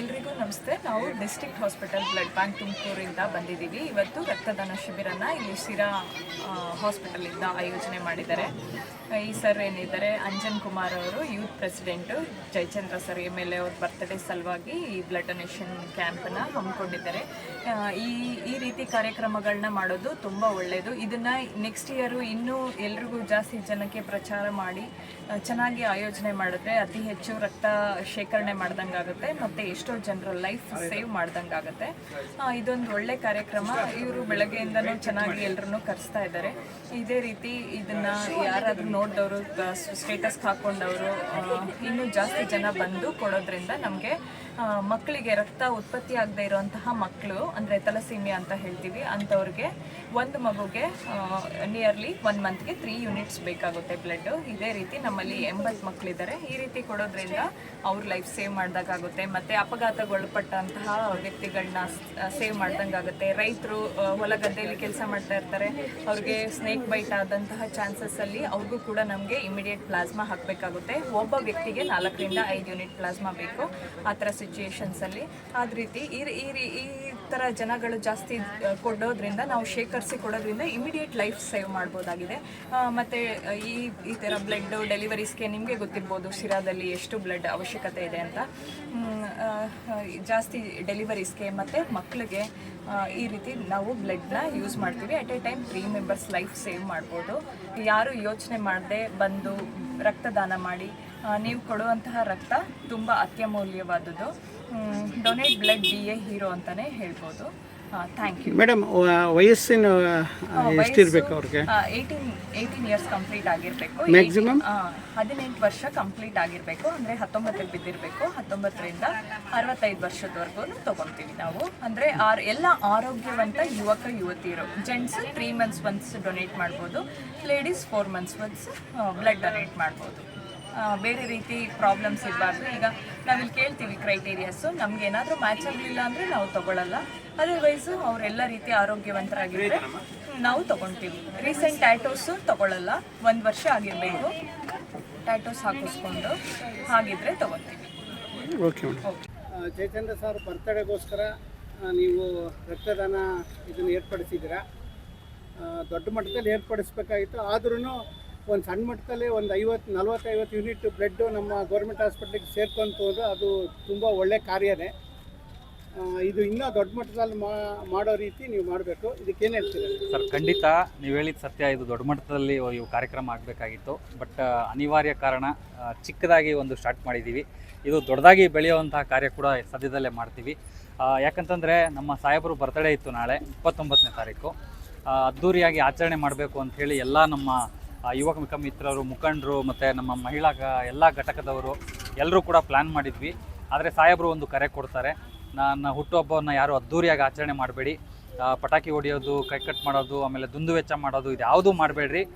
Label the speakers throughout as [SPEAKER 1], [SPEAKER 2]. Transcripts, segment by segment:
[SPEAKER 1] ಎಲ್ರಿಗೂ ನಮಸ್ತೆ. ನಾವು ಡಿಸ್ಟಿಕ್ಟ್ ಹಾಸ್ಪಿಟಲ್ ಬ್ಲಡ್ ಬ್ಯಾಂಕ್ ತುಮಕೂರಿಂದ ಬಂದಿದ್ದೀವಿ. ಇವತ್ತು ರಕ್ತದಾನ ಶಿಬಿರನ ಇಲ್ಲಿ ಶಿರಾ ಹಾಸ್ಪಿಟಲಿಂದ ಆಯೋಜನೆ ಮಾಡಿದ್ದಾರೆ. ಈ ಸರ್ ಏನಿದ್ದಾರೆ? ಅಂಜನ್ ಕುಮಾರ್ ಅವರು, youth president. Jayachandra sir, M L A ಅವ್ರ ಬರ್ತ್ಡೇ ಸಲುವಾಗಿ ಈ ಬ್ಲಡ್ ಡೊನೇಷನ್ ಕ್ಯಾಂಪನ್ನ ಹಮ್ಮಿಕೊಂಡಿದ್ದಾರೆ. ಈ ಈ ರೀತಿ ಕಾರ್ಯಕ್ರಮಗಳನ್ನ ಮಾಡೋದು ತುಂಬ ಒಳ್ಳೆಯದು ಇದನ್ನು ನೆಕ್ಸ್ಟ್ ಇಯರು ಇನ್ನೂ ಎಲ್ರಿಗೂ ಜಾಸ್ತಿ ಜನಕ್ಕೆ ಪ್ರಚಾರ ಮಾಡಿ ಚೆನ್ನಾಗಿ ಆಯೋಜನೆ ಮಾಡಿದ್ರೆ ಅತಿ ಹೆಚ್ಚು ರಕ್ತ ಶೇಖರಣೆ ಮಾಡ್ದಂಗೆ ಆಗುತ್ತೆ ಮತ್ತು ಎಷ್ಟೋ ಜನರ ಲೈಫ್ ಸೇವ್ ಮಾಡ್ದಂಗೆ ಆಗುತ್ತೆ. ಇದೊಂದು ಒಳ್ಳೆ ಕಾರ್ಯಕ್ರಮ. ಇವರು ಬೆಳಗ್ಗೆಯಿಂದನೂ ಚೆನ್ನಾಗಿ ಎಲ್ಲರನ್ನೂ ಕರೆಸ್ತಾ ಇದ್ದಾರೆ ಇದೇ ರೀತಿ ಇದನ್ನ ಯಾರಾದರೂ ನೋಡಿದವರು ಸ್ಟೇಟಸ್ ಹಾಕೊಂಡವರು ಇನ್ನೂ ಜಾಸ್ತಿ ಜನ ಬಂದು ಕೊಡೋದ್ರಿಂದ ನಮಗೆ ಮಕ್ಕಳಿಗೆ ರಕ್ತ ಉತ್ಪತ್ತಿ ಆಗದೆ ಇರುವಂತಹ ಮಕ್ಕಳು ಅಂದರೆ ತಲಸೀಮೆ ಅಂತ ಹೇಳ್ತೀವಿ, ಅಂಥವ್ರಿಗೆ ಒಂದು ಮಗುಗೆ ನಿಯರ್ಲಿ ಒನ್ ಮಂತ್ಗೆ ತ್ರೀ ಯೂನಿಟ್ಸ್ ಬೇಕಾಗುತ್ತೆ ಬ್ಲಡ್ ಇದೇ ರೀತಿ ನಮ್ಮಲ್ಲಿ ಎಂಬತ್ತು ಮಕ್ಕಳಿದ್ದಾರೆ ಈ ರೀತಿ ಕೊಡೋದ್ರಿಂದ ಅವ್ರ ಲೈಫ್ ಸೇವ್ ಮಾಡಿದಾಗುತ್ತೆ ಮತ್ತು ಅಪಘಾತಗೊಳಪಟ್ಟಂತಹ ವ್ಯಕ್ತಿಗಳನ್ನ ಸೇವ್ ಮಾಡ್ದಂಗಾಗುತ್ತೆ. ರೈತರು ಹೊಲ ಗದ್ದೆಯಲ್ಲಿ ಕೆಲಸ ಮಾಡ್ತಾ ಇರ್ತಾರೆ. ಅವ್ರಿಗೆ ಸ್ನೇಕ್ ಬೈಟ್ ಆದಂತಹ ಚಾನ್ಸಸ್ ಅಲ್ಲಿ ಅವ್ರಿಗೂ ಕೂಡ ನಮಗೆ ಇಮಿಡಿಯೇಟ್ ಪ್ಲಾಸ್ಮಾ ಹಾಕಬೇಕಾಗುತ್ತೆ. ಒಬ್ಬ ವ್ಯಕ್ತಿಗೆ ನಾಲ್ಕರಿಂದ ಐದು ಯೂನಿಟ್ ಪ್ಲಾಸ್ಮಾ ಬೇಕು ಆ ಥರ ಸಿಚುಯೇಷನ್ಸ್ ಅಲ್ಲಿ. ಆದ ರೀತಿ ಈ ಈ ಥರ ಜನಗಳು ಜಾಸ್ತಿ ಕೊಡೋದ್ರಿಂದ ನಾವು ಶೇಖರಿಸಿ ಕೊಡೋದ್ರಿಂದ ಇಮಿಡಿಯೇಟ್ ಲೈಫ್ ಸೇವ್ ಮಾಡ್ಬೋದಾಗಿದೆ. ಮತ್ತು ಈ ಈ ಥರ ಬ್ಲಡ್ ಡೆಲಿವರೀಸ್ಗೆ ನಿಮಗೆ ಗೊತ್ತಿರ್ಬೋದು ಶಿರಾದಲ್ಲಿ ಎಷ್ಟು ಬ್ಲಡ್ ಅವಶ್ಯಕತೆ ಇದೆ ಅಂತ. ಜಾಸ್ತಿ ಡೆಲಿವರೀಸ್ಗೆ ಮತ್ತು ಮಕ್ಕಳಿಗೆ ಈ ರೀತಿ ನಾವು ಬ್ಲಡ್ನ ಯೂಸ್ ಮಾಡ್ತೀವಿ. At a time three members life save ಮಾಡ್ಬೋದು. ಯಾರು ಯೋಚನೆ ಮಾಡದೆ ಬಂದು ರಕ್ತದಾನ ಮಾಡಿ ನೀವು ಕೊಡುವಂತಹ ರಕ್ತ ತುಂಬ ಅತ್ಯಮೂಲ್ಯವಾದದ್ದು. Donate blood be a hero ಅಂತಲೇ ಹೇಳ್ಬೋದು. ಥ್ಯಾಂಕ್ ಯು
[SPEAKER 2] ಮೇಡಮ್ ವಯಸ್ಸಿನ ಎಷ್ಟಿರಬೇಕು ಅವ್ರಿಗೆ?
[SPEAKER 1] ಏಯ್ಟೀನ್ ಏಯ್ಟೀನ್ ಇಯರ್ಸ್ ಕಂಪ್ಲೀಟ್ ಆಗಿರಬೇಕು.
[SPEAKER 2] ಮ್ಯಾಕ್ಸಿಮಮ್
[SPEAKER 1] ಹದಿನೆಂಟು ವರ್ಷ ಕಂಪ್ಲೀಟ್ ಆಗಿರಬೇಕು. ಅಂದರೆ ಹತ್ತೊಂಬತ್ತಕ್ಕೆ ಬಿದ್ದಿರಬೇಕು. ಹತ್ತೊಂಬತ್ತರಿಂದ ಅರವತ್ತೈದು ವರ್ಷದವರೆಗೂ ತೊಗೊಳ್ತೀವಿ ನಾವು. ಅಂದರೆ ಆರ್ ಎಲ್ಲ ಆರೋಗ್ಯವಂತ ಯುವಕ ಯುವತಿಯರು. Gents three months once donate ಮಾಡ್ಬೋದು. Ladies four months once blood donate ಮಾಡ್ಬೋದು. ಬೇರೆ ರೀತಿ ಪ್ರಾಬ್ಲಮ್ಸ್ ಇರಬಾರ್ದು. ಈಗ ನಾವಿಲ್ಲಿ ಕೇಳ್ತೀವಿ ಕ್ರೈಟೇರಿಯಾಸು ನಮ್ಗೆ ಏನಾದರೂ ಮ್ಯಾಚ್ ಆಗಲಿಲ್ಲ ಅಂದರೆ ನಾವು ತಗೊಳ್ಳಲ್ಲ ಅದರ್ವೈಸು ಅವರೆಲ್ಲ ರೀತಿ ಆರೋಗ್ಯವಂತರಾಗಿದ್ದರೆ ನಾವು ತಗೊಳ್ತೀವಿ. ರೀಸೆಂಟ್ ಟ್ಯಾಟೋಸು ತಗೊಳ್ಳಲ್ಲ ಒಂದು ವರ್ಷ ಆಗಿರಬೇಕು. ಟ್ಯಾಟೋಸ್ ಹಾಕಿಸ್ಕೊಂಡು ಹಾಗಿದ್ರೆ
[SPEAKER 2] ಮೇಡಮ್
[SPEAKER 1] ಓಕೆ
[SPEAKER 2] ಜಯಚಂದ್ರ ಸರ್ ಬರ್ತಡೆಗೋಸ್ಕರ ನೀವು ರಕ್ತದಾನ ಇದನ್ನು ಏರ್ಪಡಿಸಿದ್ದೀರಾ? ದೊಡ್ಡ ಮಟ್ಟದಲ್ಲಿ ಏರ್ಪಡಿಸ್ಬೇಕಾಗಿತ್ತು. ಆದ್ರೂ ಒಂದು ಸಣ್ಣ ಮಟ್ಟದಲ್ಲಿ ಒಂದು ಐವತ್ತು, ನಲ್ವತ್ತೈವತ್ತು ಯೂನಿಟ್ ಬ್ಲಡ್ಡು ನಮ್ಮ ಗೌರ್ಮೆಂಟ್ ಹಾಸ್ಪಿಟ್ಲಿಗೆ ಸೇರ್ಕೊಂತು ಅಂದರೆ ಅದು ತುಂಬ ಒಳ್ಳೆ ಕಾರ್ಯನೇ. ಇದು ಇನ್ನೂ ದೊಡ್ಡ ಮಟ್ಟದಲ್ಲಿ ಮಾಡೋ ರೀತಿ ನೀವು ಮಾಡಬೇಕು. ಇದಕ್ಕೇನು ಹೇಳ್ತೀರಾ?
[SPEAKER 3] ಸರ್, ಖಂಡಿತ ನೀವು ಹೇಳಿದ ಸತ್ಯ, ಇದು ದೊಡ್ಡ ಮಟ್ಟದಲ್ಲಿ ಇವು ಕಾರ್ಯಕ್ರಮ ಆಗಬೇಕಾಗಿತ್ತು. ಬಟ್ ಅನಿವಾರ್ಯ ಕಾರಣ ಚಿಕ್ಕದಾಗಿ ಒಂದು ಸ್ಟಾರ್ಟ್ ಮಾಡಿದ್ದೀವಿ. ಇದು ದೊಡ್ಡದಾಗಿ ಬೆಳೆಯುವಂತಹ ಕಾರ್ಯ ಕೂಡ ಸದ್ಯದಲ್ಲೇ ಮಾಡ್ತೀವಿ. ಯಾಕಂತಂದರೆ ನಮ್ಮ ಸಾಹೇಬರು ಬರ್ತಡೇ ಇತ್ತು ನಾಳೆ, ಇಪ್ಪತ್ತೊಂಬತ್ತನೇ ತಾರೀಕು. ಅದ್ಧೂರಿಯಾಗಿ ಆಚರಣೆ ಮಾಡಬೇಕು ಅಂಥೇಳಿ ಎಲ್ಲ ನಮ್ಮ ಯುವಕ ಮಿತ್ರರು, ಮುಖಂಡರು ಮತ್ತು ನಮ್ಮ ಮಹಿಳಾ ಗ- ಎಲ್ಲ ಘಟಕದವರು ಎಲ್ಲರೂ ಕೂಡ ಪ್ಲ್ಯಾನ್ ಮಾಡಿದ್ವಿ. ಆದರೆ ಸಾಹೇಬರು ಒಂದು ಕರೆ ಕೊಡ್ತಾರೆ. ನನ್ನ ಹುಟ್ಟುಹಬ್ಬವನ್ನು ಯಾರು ಅದ್ಧೂರಿಯಾಗಿ ಆಚರಣೆ ಮಾಡಬೇಡಿ. ಪಟಾಕಿ ಹೊಡೆಯೋದು, ಕೈ ಕಟ್ ಮಾಡೋದು, ಆಮೇಲೆ ದುಂದು ವೆಚ್ಚ ಮಾಡೋದು ಇದು ಯಾವುದೂ ಮಾಡಬೇಡ್ರಿ.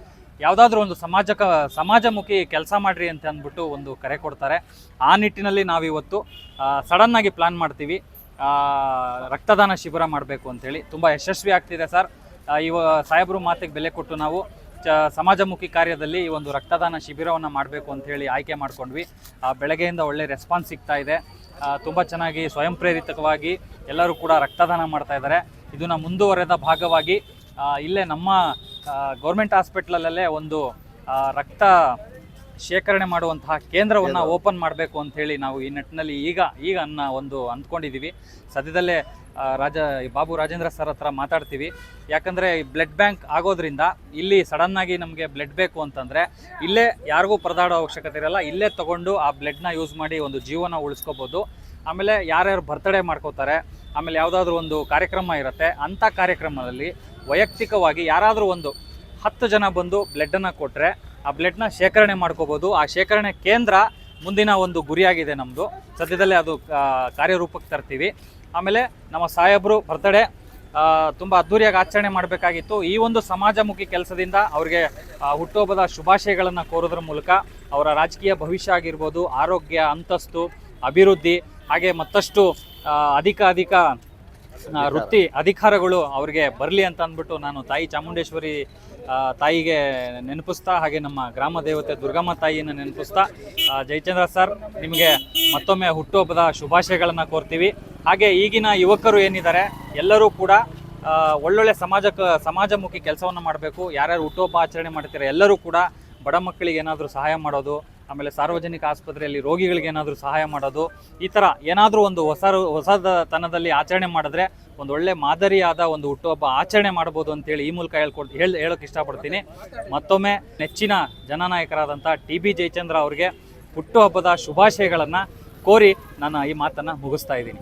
[SPEAKER 3] ಯಾವುದಾದ್ರೂ ಒಂದು ಸಮಾಜಕ, ಸಮಾಜಮುಖಿ ಕೆಲಸ ಮಾಡಿರಿ ಅಂತ ಅಂದ್ಬಿಟ್ಟು ಒಂದು ಕರೆ ಕೊಡ್ತಾರೆ. ಆ ನಿಟ್ಟಿನಲ್ಲಿ ನಾವು ಇವತ್ತು ಸಡನ್ನಾಗಿ ಪ್ಲ್ಯಾನ್ ಮಾಡ್ತೀವಿ. ರಕ್ತದಾನ ಶಿಬಿರ ಮಾಡಬೇಕು ಅಂತೇಳಿ. ತುಂಬ ಯಶಸ್ವಿ ಆಗ್ತಿದೆ ಸರ್. ಇವ, ಸಾಹೇಬರು ಮಾತಿಗೆ ಬೆಲೆ ಕೊಟ್ಟು ನಾವು ಸಮಾಜಮುಖಿ ಕಾರ್ಯದಲ್ಲಿ ಈ ಒಂದು ರಕ್ತದಾನ ಶಿಬಿರವನ್ನು ಮಾಡಬೇಕು ಅಂತ ಹೇಳಿ ಆಯ್ಕೆ ಮಾಡ್ಕೊಂಡ್ವಿ. ಬೆಳಗ್ಗೆಯಿಂದ ಒಳ್ಳೆ ರೆಸ್ಪಾನ್ಸ್ ಸಿಗ್ತಾ ಇದೆ. ತುಂಬ ಚೆನ್ನಾಗಿ ಸ್ವಯಂ ಪ್ರೇರಿತವಾಗಿ ಎಲ್ಲರೂ ಕೂಡ ರಕ್ತದಾನ ಮಾಡ್ತಾ ಇದ್ದಾರೆ. ಇದನ್ನು ಮುಂದುವರೆದ ಭಾಗವಾಗಿ ಇಲ್ಲೇ ನಮ್ಮ ಗೌರ್ಮೆಂಟ್ ಹಾಸ್ಪಿಟ್ಲಲ್ಲೇ ಒಂದು ರಕ್ತ ಶೇಖರಣೆ ಮಾಡುವಂತಹ ಕೇಂದ್ರವನ್ನು ಓಪನ್ ಮಾಡಬೇಕು ಅಂಥೇಳಿ ನಾವು ಈ ನಿಟ್ಟಿನಲ್ಲಿ ಈಗ ಈಗ ಅನ್ನ ಒಂದು ಅಂದ್ಕೊಂಡಿದ್ದೀವಿ ಸದ್ಯದಲ್ಲೇ ರಾಜ ಬಾಬು ರಾಜೇಂದ್ರ ಸರ್ ಹತ್ರ ಮಾತಾಡ್ತೀವಿ. ಯಾಕಂದರೆ ಬ್ಲಡ್ ಬ್ಯಾಂಕ್ ಆಗೋದ್ರಿಂದ ಇಲ್ಲಿ ಸಡನ್ನಾಗಿ ನಮಗೆ ಬ್ಲಡ್ ಬೇಕು ಅಂತಂದರೆ ಇಲ್ಲೇ ಯಾರಿಗೂ ಪರದಾಡೋ ಅವಶ್ಯಕತೆ ಇರಲ್ಲ. ಇಲ್ಲೇ ತೊಗೊಂಡು ಆ ಬ್ಲಡ್ನ ಯೂಸ್ ಮಾಡಿ ಒಂದು ಜೀವನ ಉಳಿಸ್ಕೋಬೋದು. ಆಮೇಲೆ ಯಾರ್ಯಾರು ಬರ್ತಡೇ ಮಾಡ್ಕೋತಾರೆ ಆಮೇಲೆ ಯಾವುದಾದ್ರೂ ಒಂದು ಕಾರ್ಯಕ್ರಮ ಇರುತ್ತೆ ಅಂಥ ಕಾರ್ಯಕ್ರಮದಲ್ಲಿ ವೈಯಕ್ತಿಕವಾಗಿ ಯಾರಾದರೂ ಒಂದು ಹತ್ತು ಜನ ಬಂದು ಬ್ಲಡ್ಡನ್ನು ಕೊಟ್ಟರೆ ಆ ಬ್ಲಡ್ನ ಶೇಖರಣೆ ಮಾಡ್ಕೋಬೋದು. ಆ ಶೇಖರಣೆ ಕೇಂದ್ರ ಮುಂದಿನ ಒಂದು ಗುರಿಯಾಗಿದೆ ನಮ್ಮದು ಸದ್ಯದಲ್ಲೇ ಅದು ಕಾರ್ಯರೂಪಕ್ಕೆ ತರ್ತೀವಿ. ಆಮೇಲೆ ನಮ್ಮ ಸಾಹೇಬರು ಬರ್ತಡೇ ತುಂಬ ಅದ್ಧೂರಿಯಾಗಿ ಆಚರಣೆ ಮಾಡಬೇಕಾಗಿತ್ತು. ಈ ಒಂದು ಸಮಾಜಮುಖಿ ಕೆಲಸದಿಂದ ಅವರಿಗೆ ಹುಟ್ಟುಹಬ್ಬದ ಶುಭಾಶಯಗಳನ್ನು ಕೋರೋದ್ರ ಮೂಲಕ ಅವರ ರಾಜಕೀಯ ಭವಿಷ್ಯ ಆಗಿರ್ಬೋದು, ಆರೋಗ್ಯ, ಅಂತಸ್ತು, ಅಭಿವೃದ್ಧಿ, ಹಾಗೆ ಮತ್ತಷ್ಟು ಅಧಿಕ ಅಧಿಕ ವೃತ್ತಿ ಅಧಿಕಾರಗಳು ಅವ್ರಿಗೆ ಬರಲಿ ಅಂತ ಅಂದ್ಬಿಟ್ಟು ನಾನು ತಾಯಿ ಚಾಮುಂಡೇಶ್ವರಿ ತಾಯಿಗೆ ನೆನಪಿಸ್ತಾ ಹಾಗೆ ನಮ್ಮ ಗ್ರಾಮ ದೇವತೆ ದುರ್ಗಮ್ಮ ತಾಯಿಯನ್ನು ನೆನಪಿಸ್ತಾ ಜಯಚಂದ್ರ ಸರ್ ನಿಮಗೆ ಮತ್ತೊಮ್ಮೆ ಹುಟ್ಟುಹಬ್ಬದ ಶುಭಾಶಯಗಳನ್ನು ಕೋರ್ತೀವಿ. ಹಾಗೆ ಈಗಿನ ಯುವಕರು ಏನಿದ್ದಾರೆ ಎಲ್ಲರೂ ಕೂಡ ಒಳ್ಳೊಳ್ಳೆ ಸಮಾಜಕ್ಕೆ ಸಮಾಜಮುಖಿ ಕೆಲಸವನ್ನು ಮಾಡಬೇಕು. ಯಾರ್ಯಾರು ಹುಟ್ಟುಹಬ್ಬ ಆಚರಣೆ ಮಾಡ್ತಾರೆ ಎಲ್ಲರೂ ಕೂಡ ಬಡ ಮಕ್ಕಳಿಗೆ ಏನಾದರೂ ಸಹಾಯ ಮಾಡೋದು ಆಮೇಲೆ ಸಾರ್ವಜನಿಕ ಆಸ್ಪತ್ರೆಯಲ್ಲಿ ರೋಗಿಗಳಿಗೆ ಏನಾದರೂ ಸಹಾಯ ಮಾಡೋದು, ಈ ಥರ ಏನಾದರೂ ಒಂದು ಹೊಸ ಹೊಸತನದಲ್ಲಿ ಆಚರಣೆ ಮಾಡಿದ್ರೆ ಒಂದು ಒಳ್ಳೆ ಮಾದರಿಯಾದ ಒಂದು ಹುಟ್ಟುಹಬ್ಬ ಆಚರಣೆ ಮಾಡ್ಬೋದು ಅಂತೇಳಿ ಈ ಮೂಲಕ ಹೇಳ್ಕೊಡ್, ಹೇಳಿ, ಹೇಳೋಕೆ ಇಷ್ಟಪಡ್ತೀನಿ. ಮತ್ತೊಮ್ಮೆ ನೆಚ್ಚಿನ ಜನನಾಯಕರಾದಂಥ ಟಿ ಬಿ ಜಯಚಂದ್ರ ಅವರಿಗೆ ಹುಟ್ಟುಹಬ್ಬದ ಶುಭಾಶಯಗಳನ್ನು ಕೋರಿ ನಾನು ಈ ಮಾತನ್ನು ಮುಗಿಸ್ತಾ ಇದ್ದೀನಿ.